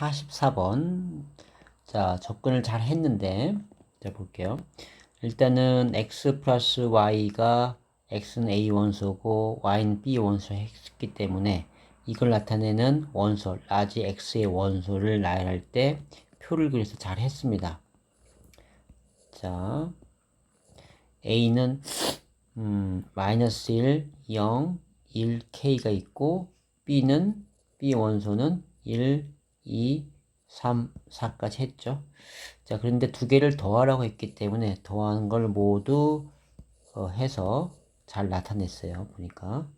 44번. 자, 접근을 잘 했는데, 자, 볼게요. 일단은 x 플러스 y가 x는 a 원소고 y는 b 원소 했기 때문에 이걸 나타내는 원소, 라지 x의 원소를 나열할 때 표를 그려서 잘 했습니다. 자, a는 음, 마이너스 1, 0, 1, k가 있고 b는 b 원소는 1, 2, 3, 4까지 했죠. 자, 그런데 두 개를 더하라고 했기 때문에 더하는 걸 모두 어, 해서 잘 나타냈어요. 보니까.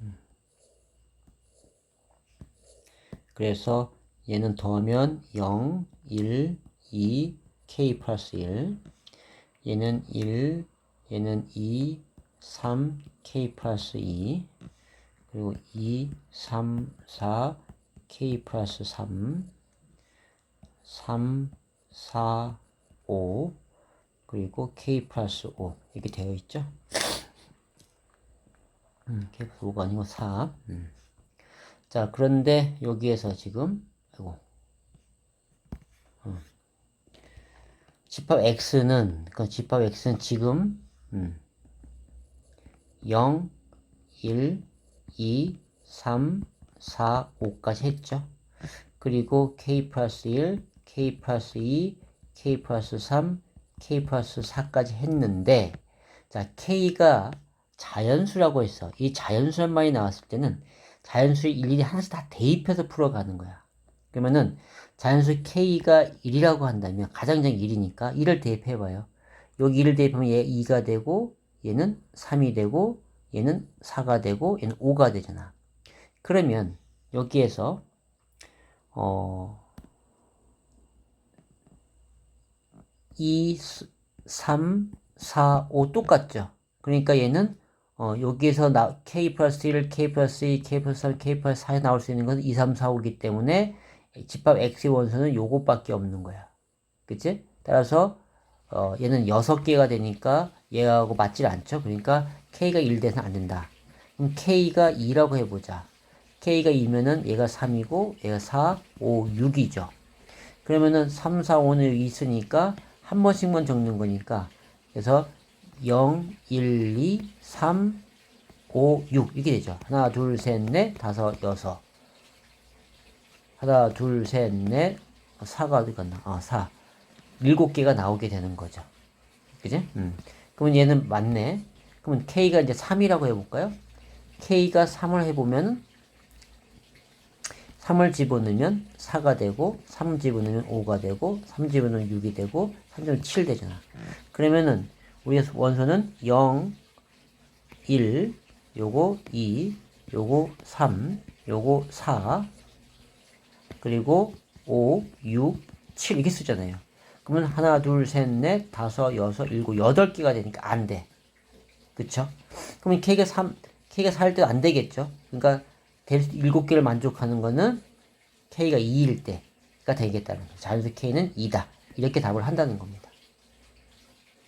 음. 그래서 얘는 더하면 0, 1, 2, k 플러스 1. 얘는 1, 얘는 2, 3, k 플러스 2. 그리고 2, 3, 4, k 플러스 3. 3, 4, 5. 그리고 k 플러스 5. 이렇게 되어 있죠. 음, k 플러스 5가 아니고 4. 음. 자, 그런데 여기에서 지금, 아이고. 음. 집합 x는, 그 집합 x는 지금, 음, 0, 1, 2, 3, 4, 5까지 했죠. 그리고 k 플러스 1, k 플러스 2, k 플러스 3, k 플러스 4까지 했는데, 자, k가 자연수라고 했어. 이 자연수란 말이 나왔을 때는 자연수를 일일이 하나씩 다 대입해서 풀어가는 거야. 그러면은 자연수 k가 1이라고 한다면 가장장 1이니까 1을 대입해봐요. 여기 1을 대입하면 얘 2가 되고 얘는 3이 되고 얘는 4가 되고 얘는 5가 되잖아. 그러면 여기에서 어 2, 3, 4, 5 똑같죠. 그러니까 얘는 어, 여기에서 나, k 플러스 1, k 플러스 2, k 플러스 3, k 플러스 4에 나올 수 있는 것은 2, 3, 4, 5이기 때문에 집합 x의 원소는 요것밖에 없는 거야. 그치? 따라서 어, 얘는 6개가 되니까 얘하고 맞질 않죠. 그러니까 k가 1 돼서는 안 된다. 그럼 k가 2라고 해보자. k가 2면은 얘가 3이고 얘가 4, 5, 6이죠. 그러면은 3, 4, 5는 여기 있으니까 한 번씩만 적는 거니까 그래서 0, 1, 2, 3, 5, 6 이렇게 되죠. 하나, 둘, 셋, 넷, 다섯, 여섯. 하나, 둘, 셋, 넷, 4가 어디 갔나? 아, 4. 일곱 개가 나오게 되는 거죠. 그지? 음. 그러면 얘는 맞네. 그러면 K가 이제 3이라고 해볼까요? K가 3을 해보면 3을 집어넣으면 4가 되고 3 집어넣으면 5가 되고 3 집어넣으면 6이 되고 3 집어넣으면 7 되잖아. 그러면은 우리 원소는 0, 1, 요거 2, 요거 3, 요거 4, 그리고 5, 6, 7 이렇게 쓰잖아요. 그러면 하나, 둘, 셋, 넷, 다섯, 여섯, 일곱, 여덟 개가 되니까 안 돼. 그쵸? 그러면 K가 3, K가 4일 때도 안 되겠죠? 그러니까 될 일곱 개를 만족하는 거는 K가 2일 때가 되겠다는 거죠. 자연수 K는 2다. 이렇게 답을 한다는 겁니다.